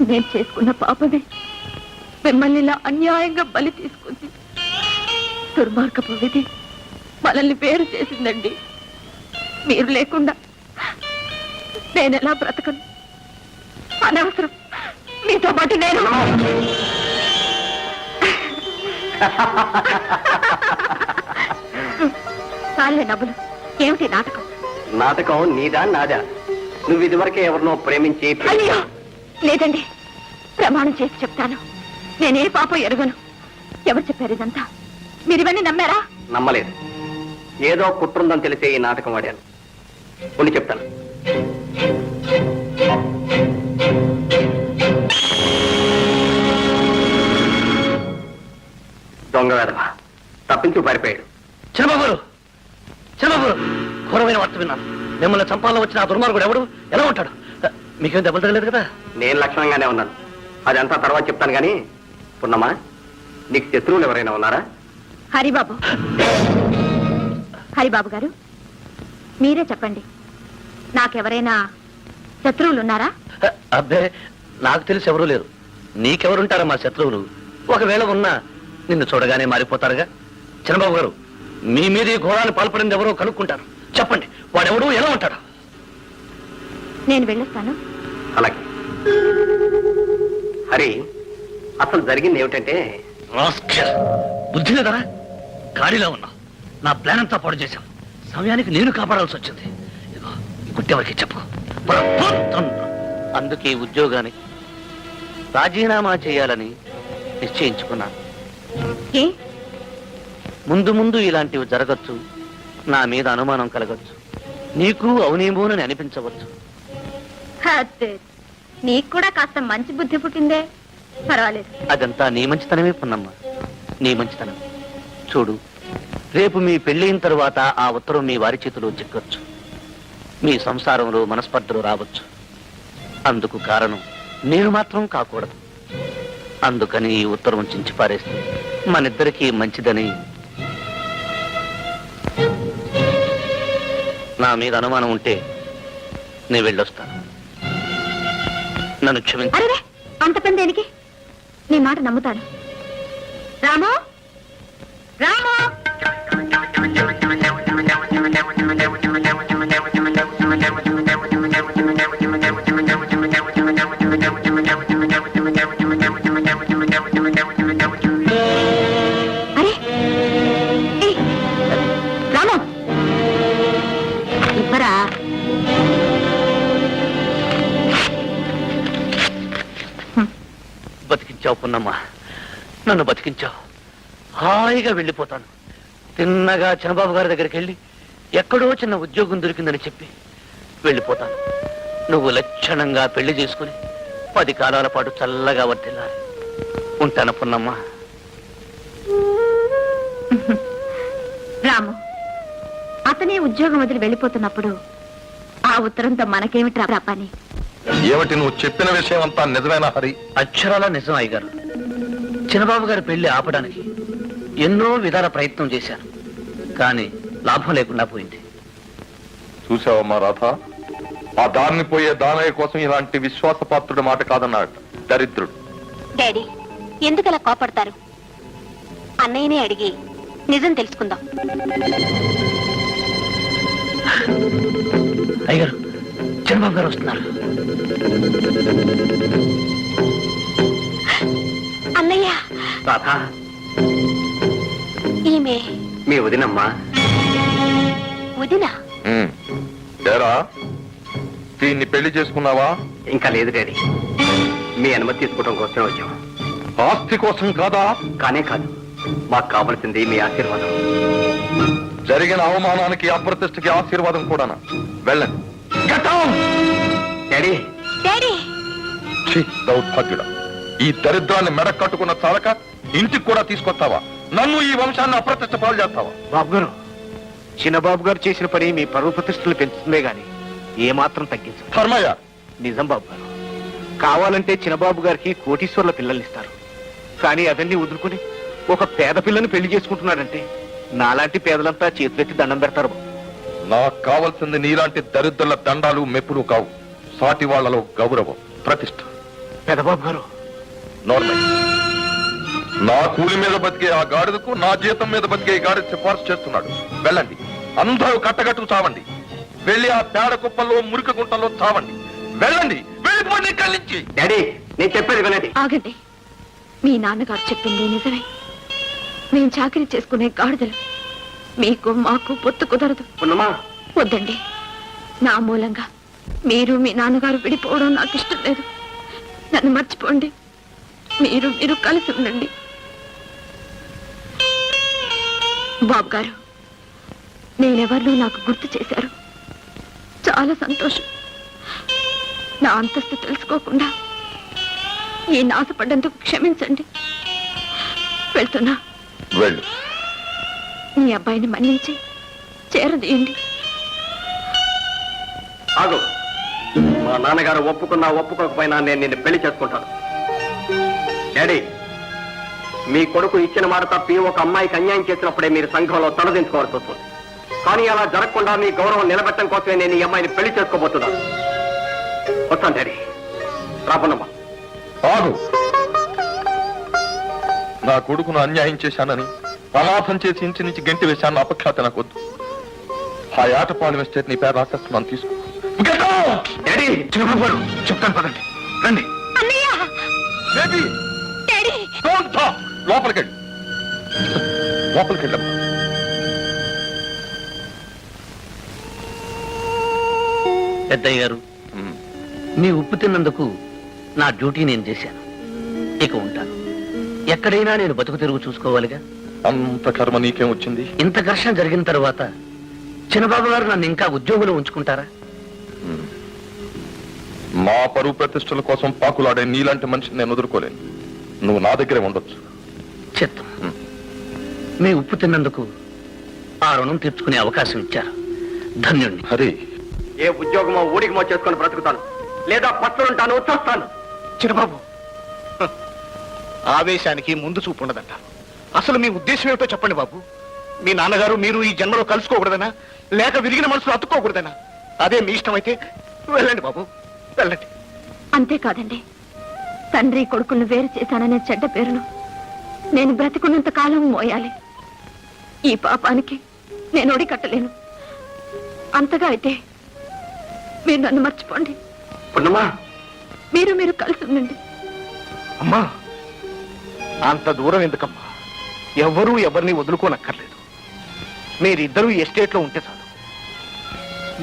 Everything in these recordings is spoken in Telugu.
నేను చేసుకున్న పాపమే. మిమ్మల్ని ఇలా అన్యాయంగా బలి తీసుకుంది. దుర్మార్గపు విధి మనల్ని వేరు చేసిందండి. మీరు లేకుండా నేను ఎలా బ్రతకను? అనవసరం. మీతో పాటు నేను చాలే నవ్వులు. ఏమిటి నాటకం? నాటకం నీదా నాదా? నువ్వు ఇదివరకే ఎవరినో ప్రేమించి అయ్యో! లేదండి ప్రమాణం చేసి చెప్తాను. నేనే పాపం ఎరగను. ఎవరు చెప్పారు ఇదంతా? మీరు ఇవన్నీ నమ్మారా? నమ్మలేదు. ఏదో కుట్రుందని తెలిసే ఈ నాటకం ఆడాను ఉండి చెప్తాను. దొంగ వేదవా తప్పించు పారిపోయాడు. చంద్రబాబు గారు ఘోరమైన వార్త విన్నాను. మిమ్మల్ని చంపాలని వచ్చిన ఆ దుర్మార్గుడు ఎవడు? ఎలా ఉంటాడు? మీకేం దెబ్బలు తగలేదు కదా? నేను లక్షణంగానే ఉన్నాను. అదంతా తర్వాత చెప్తాను కానీ పున్నమ్మా నీకు శత్రువులు ఎవరైనా ఉన్నారా? హరిబాబు. హరిబాబు గారు మీరే చెప్పండి. నాకెవరైనా శత్రువులు ఉన్నారా? అబ్బే నాకు తెలిసి ఎవరూ లేరు. నీకెవరుంటారా మా శత్రువులు? ఒకవేళ ఉన్నా నిన్ను చూడగానే మారిపోతారుగా. చంద్రబాబు గారు మీ మీద ఈ ఘోరాన్ని పాల్పడింది ఎవరో కనుక్కుంటారు. చెప్పండి వాడెవడు ఎలా ఉంటాడు? నేను వెళ్ళొస్తాను. అలాగే. హరి అసలు జరిగింది ఏమిటంటే. బుద్ధి లేదరా గాడిలో ఉన్నా. నా ప్లాన్ అంతా పాడు చేశాం సమయానికి నేను కాపాడాల్సి వచ్చింది. ఇదిగో గుట్టెవరికి చెప్పు. అందుకే ఉద్యోగానికి రాజీనామా చేయాలని నిశ్చయించుకున్నాను. ఏ? ముందు ముందు ఇలాంటివి జరగచ్చు. నా మీద అనుమానం కలగచ్చు. నీకు అవునేమోనని అనిపించవచ్చు. నీకు కూడా కాస్త మంచి బుద్ధి పుట్టిందే. పర్వాలేదు. అదంతా నీ మంచితనమే పున్నమ్మా. నీ మంచితనం. చూడు రేపు మీ పెళ్ళయిన తరువాత ఆ ఉత్తరం మీ వారి చేతిలో చిక్కచ్చు. మీ సంసారంలో మనస్పర్ధలు రావచ్చు. అందుకు కారణం నేను మాత్రం కాకూడదు. అందుకని ఈ ఉత్తరం చించి పారేస్తే మనిద్దరికీ మంచిదని. నా మీద అనుమానం ఉంటే నేను వెళ్ళొస్తాను. నన్ను క్షమించు. అరే అంత పని దేనికి? నీ మాట నమ్ముతాను. రాము? రాము? హాయిగా వెళ్ళిపోతాను. తిన్నగా చంద్రబాబు గారి దగ్గరికి వెళ్ళి ఎక్కడో చిన్న ఉద్యోగం దొరికిందని చెప్పి వెళ్ళిపోతాను. నువ్వు లక్షణంగా పెళ్ళి చేసుకుని పది కాలాల పాటు చల్లగా వర్తిల్లాలి ఉంటాను పున్నమ్మ రాము అతనే ఉద్యోగం వదిలి వెళ్ళిపోతున్నప్పుడు ఆ ఉత్తరంతో మనకేమిట్రా పని? ఏమిటి నువ్వు చెప్పిన విషయం అంతా నిజమేనా హరి? అక్షరాల నిజం అయ్యగారు. చిన్నబాబు గారి పెళ్ళి ఆపడానికి ఎన్నో విధాల ప్రయత్నం చేశాను. కానీ లాభం లేకుండా పోయింది. చూసావమ్మా రాధ? ఆ దారిని పోయే దానయ్య కోసం ఇలాంటి విశ్వాసపాత్రుడి మాట కాదన్నాడు. దరిద్రుడు. డాడీ ఎందుకలా కోపడతారు? అన్నయ్యనే అడిగి నిజం తెలుసుకుందాం. అయ్యగారు చంద్రబాబు గారు వస్తున్నారు. అన్నయ్య! రాధా? ఈమె మీ వదినమ్మా. వదిన? దీన్ని పెళ్ళి చేసుకున్నావా? ఇంకా లేదు డాడీ. మీ అనుమతి తీసుకోవడం కోసమే వచ్చాం. ఆస్తి కోసం కాదా? కానే కాదు. మాకు కావలసింది మీ ఆశీర్వాదం. జరిగిన అవమానానికి అప్రతిష్టకి ఆశీర్వాదం కూడానా? వెళ్ళండి. డాడీ. డాడీ! ఛీ, దౌర్భాగ్యుడా. ఈ దరిద్రాన్ని మెడ కట్టుకున్న చాలక ఇంటికి కూడా తీసుకొస్తావా? నన్ను ఈ వంశాన్ని అప్రతిష్ట పాలు చేస్తావా? బాబు గారు చిన్నబాబు గారు చేసిన పని మీ పరువు ప్రతిష్టలు పెంచుతుందే గాని ఏమాత్రం తగ్గించదు. ధర్మయ్య! నిజం బాబు గారు కావాలంటే చిన్నబాబు గారికి కోటీశ్వర్ల పిల్లల్ని ఇస్తారు. కానీ అవన్నీ వదులుకుని ఒక పేద పిల్లని పెళ్ళి చేసుకుంటున్నాడంటే నాలాంటి పేదలంతా చేతులెత్తి దండం పెడతారు బాబు. నాకు కావాల్సింది నీలాంటి దరిద్రుల దండాలు మెప్పులు కావు. సాటి వాళ్ళలో గౌరవం ప్రతిష్ట. పెదబాబు గారు నార్మల్ నా కూలి మీద బతికే ఆ గాడిదకు నా జీతం మీద బతికే ఈ గాడిద సిఫార్సు చేస్తున్నాడు. వెళ్ళండి. అందరూ కట్టగట్టు చావండి. వెళ్ళి ఆ పేడ కుప్పల్లో మురికి గుంటల్లో చావండి. వెళ్ళండి. వెళ్ళిపోండి ఇక్కడి నుంచి. డాడీ నేను చెప్పేది వినండి. ఆగండి. మీ నాన్నగారు చెప్పింది నిజమే. మేము చాకరీ చేసుకునే గాడిదలు. మీకు మాకు పొత్తు కుదరదు. వద్దండి. నా మూలంగా మీరు మీ నాన్నగారు విడిపోవడం నాకు ఇష్టం లేదు. నన్ను మర్చిపోండి. మీరు మీరు కలిసి ఉండండి. బాబు గారు నేనెవరినూ నాకు గుర్తు చేశారు. చాలా సంతోషం. నా అంతస్తు తెలుసుకోకుండా ఈ నాశపడ్డందుకు క్షమించండి. వెళ్తున్నా. వెళ్ళు. మీ అబ్బాయిని మన్నించి చేరదీయండి. ఆగు. మా నాన్నగారు ఒప్పుకున్నా ఒప్పుకోకపోయినా నేను నిన్ను పెళ్ళి చేసుకుంటాను. డాడీ. మీ కొడుకు ఇచ్చిన మాట తప్పి ఒక అమ్మాయికి అన్యాయం చేసినప్పుడే మీరు సంఘంలో తలదించుకోవాల్సి వస్తుంది. కానీ అలా జరగకుండా మీ గౌరవం నిలబెట్టడం కోసమే నేను ఈ అమ్మాయిని పెళ్ళి చేసుకోబోతున్నాను. వస్తాను డాడీ. రాపన్నమ్మా ఆగు. నా కొడుకును అన్యాయం చేశానని అనాథం చేసి ఇంటి నుంచి గంటి వేశాను అపఖ్యాత నాకు వద్దు ఆ ఆటపాలెం ఎస్టేట్ నీ పేరు రాసేస్తున్నాను తీసుకో! డాడీ చెప్తాను పదండి. రండి. డాడీ. లోపలికెళ్ళి. లోపలికెళ్ళమ్మా. పెద్దయ్య గారు మీ ఉప్పు తిన్నందుకు నా డ్యూటీ నేను చేశాను. ఇక ఉంటాను. ఎక్కడైనా నేను బతుకు తిరుగు చూసుకోవాలిగా? అంత కర్మ నీకేం వచ్చింది? ఇంత ఘర్షణ జరిగిన తర్వాత చిన్నబాబు గారు నన్ను ఇంకా ఉద్యోగంలో ఉంచుకుంటారా? మా పరువు ప్రతిష్టల కోసం పాకులాడే నీలాంటి మనిషిని నేను వదులుకోలేను. నువ్వు నా దగ్గరే ఉండొచ్చు. చిత్తం మీ ఉప్పు తిన్నందుకు ఆ రుణం తీర్చుకునే అవకాశం ఇచ్చారు. ధన్యుణ్ణి. హరి. ఏ ఉద్యోగమో ఊడికమో చేసుకొని బ్రతుకుతాను. లేదా పస్తులుంటాను వచ్చేస్తాను చిన్నబాబు హ, ఆవేశానికి ముందు చూపు ఉండదంట. అసలు మీ ఉద్దేశం ఏమిటో చెప్పండి బాబు. మీ నాన్నగారు మీరు ఈ జన్మలో కలుసుకోకూడదనా? లేక విరిగిన మనసులో అతుక్కోకూడదనా? అదే మీ ఇష్టం అయితే వెళ్ళండి బాబు. వెళ్ళండి. అంతేకాదండి. తండ్రి కొడుకులను వేరు చేశాననే చెడ్డ పేరును నేను బ్రతికున్నంత కాలం మోయాలి. ఈ పాపానికి నేను ఒడికట్టలేను అంతగా అయితే మీరు నన్ను మర్చిపోండి. పున్నమ్మా! మీరు మీరు కలిసి ఉండండి. అమ్మా! అంత దూరం ఎందుకమ్మా? ఎవరూ ఎవరిని వదులుకోనక్కర్లేదు. మీరిద్దరూ ఎస్టేట్లో ఉంటే చాలు.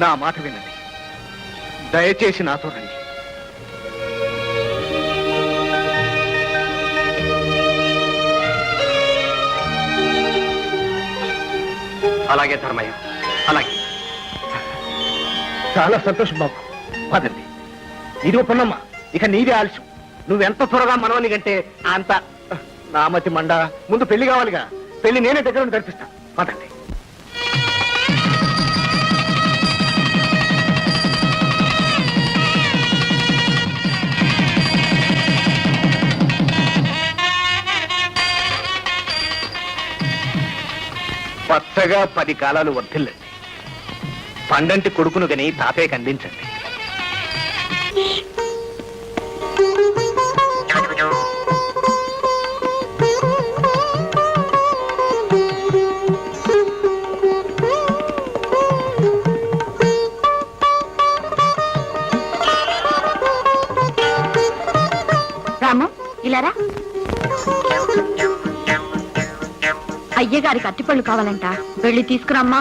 నా మాట వినండి. దయచేసి నాతో రండి. అలాగే ధర్మయ్య. అలాగే. చాలా సంతోషం బాబు. పదండి. ఇది పొన్నమ్మ ఇక నీదే ఆలస్యం. నువ్వెంత త్వరగా మనవని కంటే అంత నామతి మండ ముందు పెళ్ళి కావాలిగా. పెళ్ళి నేనే దగ్గర నుండి జరిపిస్తా. పదండి. పచ్చగా పది కాలాలు వర్ధిల్లండి. పండంటి కొడుకును గని తాతయ్యకు అందించండి. అయ్యగారికి అట్టిపళ్ళు కావాలంట. వెళ్ళి తీసుకురామ్మా.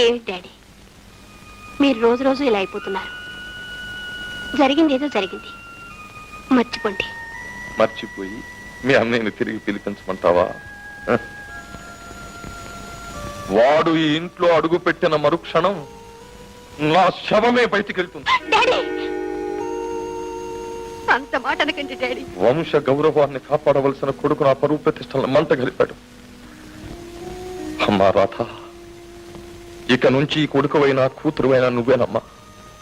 ఏమి డాడీ? మీరు రోజు రోజు ఇలా అయిపోతున్నారు. జరిగింది ఏదో జరిగింది. మర్చిపోండి. మర్చిపోయి మీ అన్నయ్యని తిరిగి పిలిపించమంటావా వాడు ఈ ఇంట్లో అడుగు పెట్టిన మరుక్షణం నా శవమే బయటికి వెళ్తుంది డాడీ! అంత మాట అనకండి డాడీ. వంశ గౌరవాన్ని కాపాడవలసిన కొడుకు నా పరువు ప్రతిష్టలను మంట గలిపాడు అమ్మా రాధ. ఇక నుంచి కొడుకువైనా కూతురువైనా నువ్వేనమ్మా.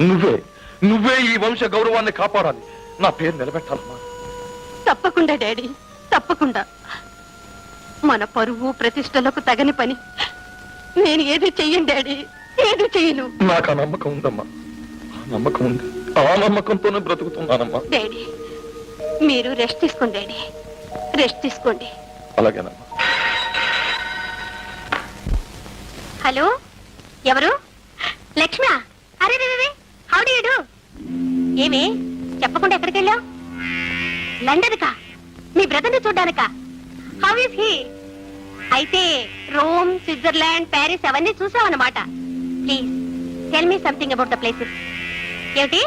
నువ్వే నువ్వే ఈ వంశ గౌరవాన్ని కాపాడాలి. నా పేరు నిలబెట్టాలమ్మా. తప్పకుండా డాడీ తప్పకుండా. మన పరువు ప్రతిష్టలకు తగని పని. నేను ఏది చెయ్యను డాడీ? ఏది చెయ్యను? నాకు ఆ నమ్మకం ఉందమ్మా. ఆ నమ్మకం ఉంది. ఆ నమ్మకంతోనే బ్రతుకుతున్నానమ్మా. డాడీ మీరు రెస్ట్ తీసుకోండి డాడీ. రెస్ట్ తీసుకోండి. అలాగేనమ్మా. హలో? ఎవరు? లక్ష్మ అరే రే హౌ డు ఏమి? చెప్పకుండా ఎక్కడికి వెళ్ళావు లండన్ కా మీ బ్రదర్ని హౌ ఇస్ హీ అయితే రోమ్ స్విట్జర్లాండ్ ప్యారిస్ అవన్నీ చూసావన్నమాట. Please tell me something about the places ఏమిటి?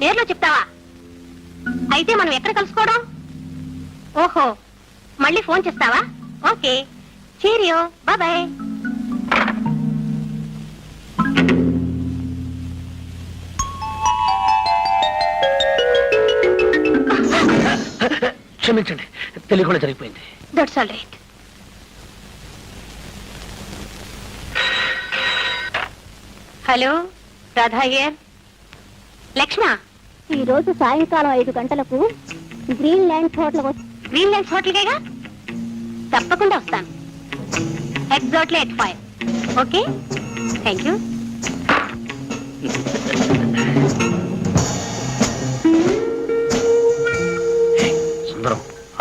నేర్లో చెప్తావా? అయితే మనం ఎక్కడ కలుసుకోవడం? ఓహో మళ్ళీ ఫోన్ చేస్తావా? ఓకే చీరియో బాయ్ క్షమించండి. తెలియకుండా జరిగిపోయింది. That's all right hello Radha here Lakshmi ఈ రోజు సాయంకాలం ఐదు గంటలకు green land hotel green lands హోటల్కేగా తప్పకుండా వస్తాను. Exactly at five okay thank you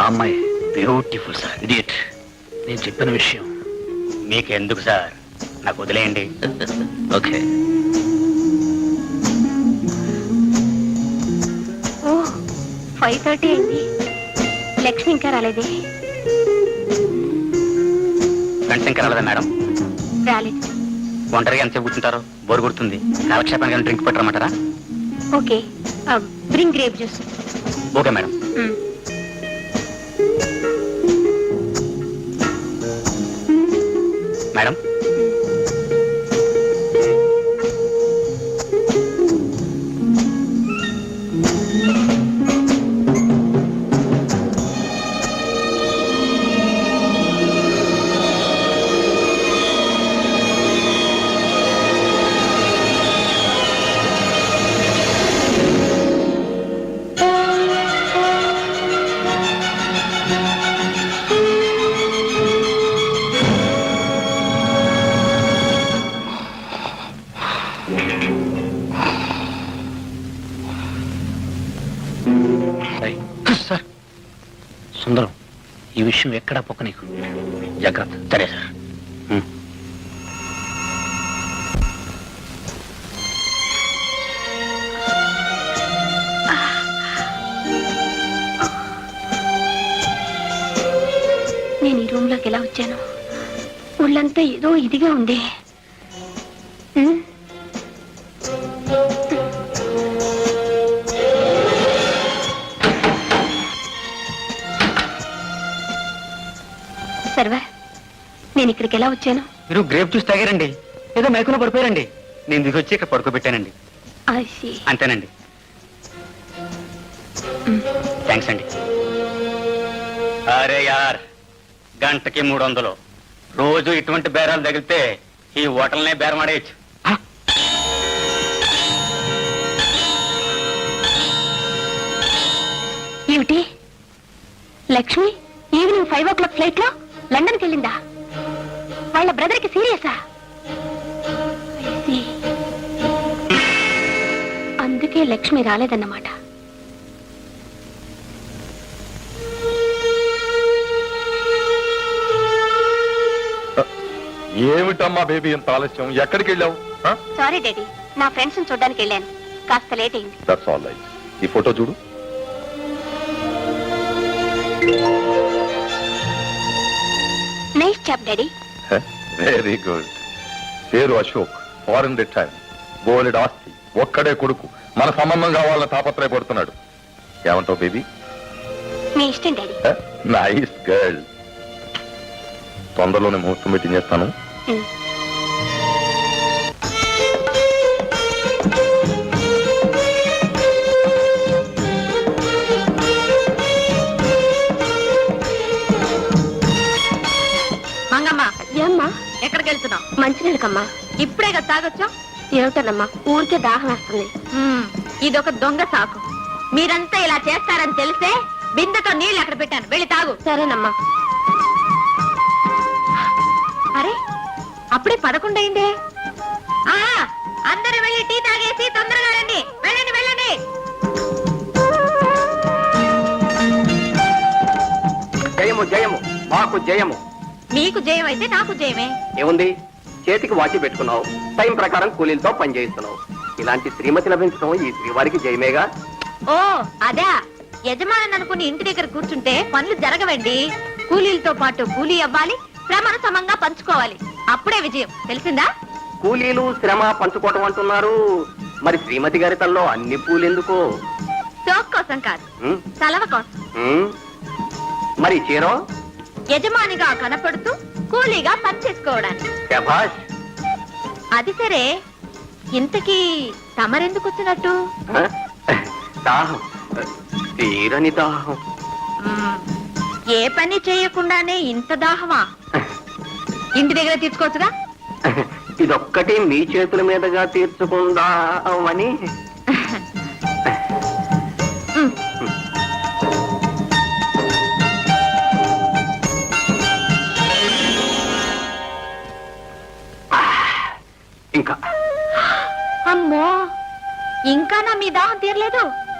అమ్మాయి. బ్యూటిఫుల్ సార్ ఇడియట్ నేను చెప్పిన విషయం మీకెందుకు సార్ నాకు వదిలేయండి. ఓకే ఓ ఫైవ్ థర్టీ అయింది. లక్ష్మి ఇంకా రాలేదే. ఫ్రెండ్స్ ఇంకా రాలేదా మేడం రాలేదు. ఒంటరిగా ఎంతసేపు కూర్చుంటారు బోరు కొడుతుంది. కాలక్షేపానికి drink పెట్టరమంటారా okay. Bring grape juice okay madam madam. విషయం ఎక్కడా పొక్క నీకు. జాగ్రత్త. సరే సార్. నేను ఈ రూమ్లోకి ఎలా వచ్చాను? ఊళ్ళంతా ఏదో ఇదిగా ఉంది. ఇక్కడికి ఎలా వచ్చాను? మీరు గ్రేప్ జ్యూస్ తాగారండి. ఏదో మైకులో పడిపోయారండి. నేను దిగి వచ్చి ఇక్కడ పడుకోబెట్టానండి. అంతేనండి. థ్యాంక్స్ అండి. అరే యార్ గంటకి మూడు వందలు రోజు ఇటువంటి బేరాలు తగిలితే ఈ హోటల్నే బేరం ఆడేయచ్చు. ఏమిటి? Lakshmi evening five o'clock ఫ్లైట్లో లండన్కి వెళ్ళిందా వాళ్ళ బ్రదర్కి సీరియసా అందుకే లక్ష్మి రాలేదన్నమాట. ఏమిటమ్మా బేబీ ఇంత ఆలస్యం? ఎక్కడికి వెళ్ళావు సారీ డాడీ నా ఫ్రెండ్స్ చూడడానికి వెళ్ళాను. కాస్త లేట్ అయింది. దట్స్ ఆల్ రైట్ ఈ ఫోటో చూడు. Nice chap daddy. Very good పేరు అశోక్ ఫారెన్ రిటైర్ బోలెడ్ ఆస్తి ఒక్కడే కొడుకు. మన సంబంధం కావాలని తాపత్రయపడుతున్నాడు. ఏమంటావు బేబీ? మీ ఇష్టం డాడీ. నైస్ గర్ల్ తొందరలోనే ముహూర్తం మీటింగ్ చేస్తాను మంచినీళ్ళకమ్మా ఇప్పుడే కదా తాగొచ్చాం? ఏమిటోనమ్మా ఊరికే దాహం వేస్తుంది. ఇదొక దొంగ సాకు. మీరంతా ఇలా చేస్తారని తెలిసే బిందెతో నీళ్ళు అక్కడ పెట్టాను. వెళ్ళి తాగు. సరేనమ్మా. అరే అప్పుడే పదకొండైందే ఆ అందరూ వెళ్ళి టీ తాగేసి తొందరగా రండి. వెళ్ళండి వెళ్ళండి. జయము జయము మాకు జయము. మీకు జయం అయితే నాకు జయమే. ఏముంది? చేతికి వాచి పెట్టుకున్నావు. టైం ప్రకారం కూలీలతో పని చేయిస్తున్నావు. ఇలాంటి శ్రీమతి లభించడం ఈ శ్రీవారికి జయమేగా? ఓ అదా. యజమాని అనుకుని ఇంటి దగ్గర కూర్చుంటే పనులు జరగవండి. కూలీలతో పాటు కూలీ అవ్వాలి శ్రమను సమంగా పంచుకోవాలి. అప్పుడే విజయం. తెలిసిందా? కూలీలు శ్రమ పంచుకోవటం అంటున్నారు. మరి శ్రీమతి గారి తల్లో అన్ని పూలెందుకు? సోక్ కోసం కాదు ఉం? సలవ కోసం? మరి చీరో? యజమానిగా కనపడుతూ కూలీగా పని చేసుకోవడానికి. శభాష్. అది సరే. ఇంతకీ తమరెందుకు వచ్చినట్టు? ఆ? దాహం. తీరని దాహం. మ్మ్. ఏ పని చేయకుండానే ఇంత దాహమా? ఇంటి దగ్గర తీసుకోవచ్చుగా ఇదొక్కటి మీ చేతుల మీదుగా తీర్చుకుందామని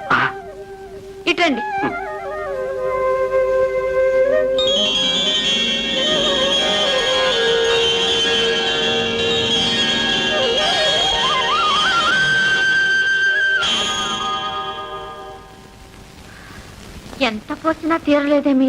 ఆ, ఇటండి. ఎంత పోసినా తీరలేదే మీ